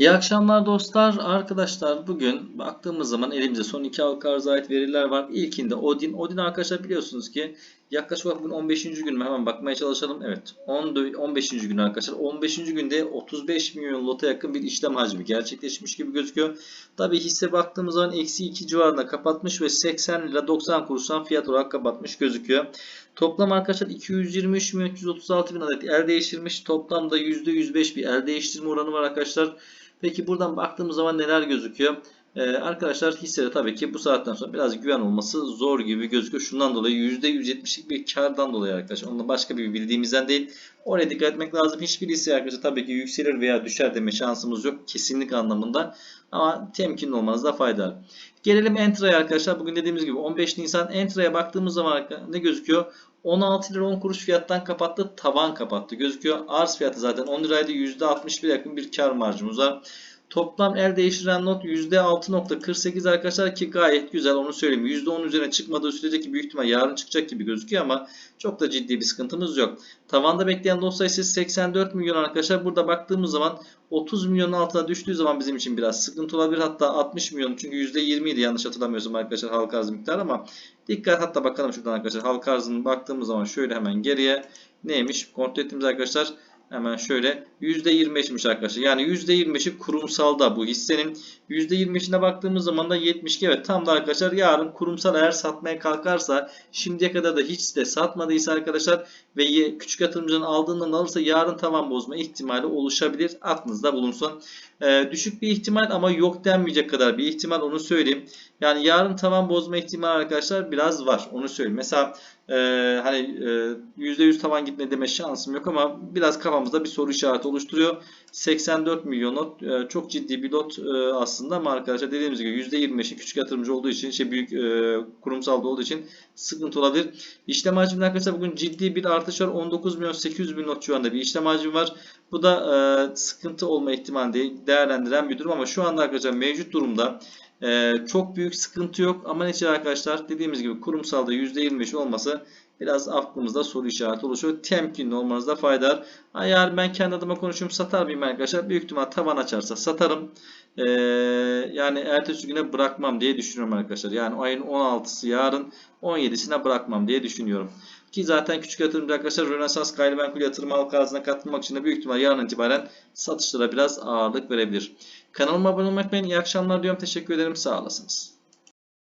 İyi akşamlar dostlar. Arkadaşlar bugün baktığımız zaman elimizde son iki halka arıza ait veriler var. İlkinde Odin. Odin arkadaşlar biliyorsunuz ki yaklaşık olarak bugün 15. gün mü? Hemen bakmaya çalışalım. Evet 10, 15. gün arkadaşlar. 15. günde 35 milyon lota yakın bir işlem hacmi gerçekleşmiş gibi gözüküyor. Tabi hisse baktığımız zaman eksi 2 civarında kapatmış ve 80 lira 90 kuruştan fiyat olarak kapatmış gözüküyor. Toplam arkadaşlar 223 milyon 336 bin adet el değiştirmiş. Toplamda %105 bir el değiştirme oranı var arkadaşlar. Peki buradan baktığımız zaman neler gözüküyor? Ee, arkadaşlar hissede tabii ki bu saatten sonra biraz güven olması zor gibi gözüküyor. Şundan dolayı %170'lik bir kardan dolayı arkadaşlar. Ondan başka bir bildiğimizden değil. Oraya dikkat etmek lazım. Hiçbir hisse arkadaşlar tabii ki yükselir veya düşer deme şansımız yok. Kesinlik anlamında. Ama temkinli olmanızda fayda var. Gelelim Entra'ya arkadaşlar. Bugün dediğimiz gibi 15 Nisan Entra'ya baktığımız zaman ne gözüküyor? 16 lira 10 kuruş fiyattan kapattı. Tavan kapattı. Gözüküyor. Arz fiyatı zaten 10 liraydı. %61 yakın bir kar marjımız var. Toplam el değiştiren not %6.48 arkadaşlar ki gayet güzel onu söyleyeyim. %10 üzerine çıkmadığı sürece ki büyük ihtimal yarın çıkacak gibi gözüküyor ama çok da ciddi bir sıkıntımız yok. Tavanda bekleyen lot sayısı 84 milyon arkadaşlar. Burada baktığımız zaman 30 milyonun altına düştüğü zaman bizim için biraz sıkıntı olabilir. Hatta 60 milyon çünkü %20 idi yanlış hatırlamıyorsam arkadaşlar halka arz miktarı ama dikkat hatta bakalım şuradan arkadaşlar halka arzını baktığımız zaman şöyle hemen geriye neymiş kontrol ettiğimiz arkadaşlar Hemen şöyle %25'miş arkadaşlar. Yani %25'i kurumsalda bu hissenin. %25'ine baktığımız zaman da 72. Evet tam da arkadaşlar yarın kurumsal eğer satmaya kalkarsa şimdiye kadar da hiç de satmadıysa arkadaşlar ve küçük yatırımcının aldığından alırsa yarın tavan bozma ihtimali oluşabilir. Aklınızda bulunsun. Ee, düşük bir ihtimal ama yok denmeyecek kadar bir ihtimal onu söyleyeyim. Yani yarın tavan bozma ihtimali arkadaşlar biraz var. Onu söyleyeyim. Mesela e, hani e, %100 tavan gitme deme şansım yok ama biraz kafamızda bir soru işareti oluşturuyor. 84 milyon lot e, çok ciddi bir lot e, aslında ama arkadaşlar dediğimiz gibi %25'i küçük yatırımcı olduğu için şey büyük e, kurumsalda olduğu için sıkıntı olabilir. İşlem hacminde arkadaşlar bugün ciddi bir artış var. 19 milyon 800 bin lot civarında bir işlem hacmi var. Bu da e, sıkıntı olma ihtimali değerlendiren bir durum ama şu anda arkadaşlar mevcut durumda ee, çok büyük sıkıntı yok ama neticede arkadaşlar dediğimiz gibi kurumsalda %25 olması biraz aklımızda soru işareti oluşuyor. Temkinli olmanızda fayda var. Eğer ben kendi adıma konuşayım satar mıyım arkadaşlar? Büyük ihtimal tavan açarsa satarım. Ee, yani ertesi güne bırakmam diye düşünüyorum arkadaşlar. Yani ayın 16'sı yarın 17'sine bırakmam diye düşünüyorum. Ki zaten küçük yatırımcı arkadaşlar Rönesans gayrimenkul yatırım halka arzına katılmak için de büyük ihtimal yarın itibaren satışlara biraz ağırlık verebilir. Kanalıma abone olmayı unutmayın. İyi akşamlar diyorum. Teşekkür ederim. Sağ olasınız.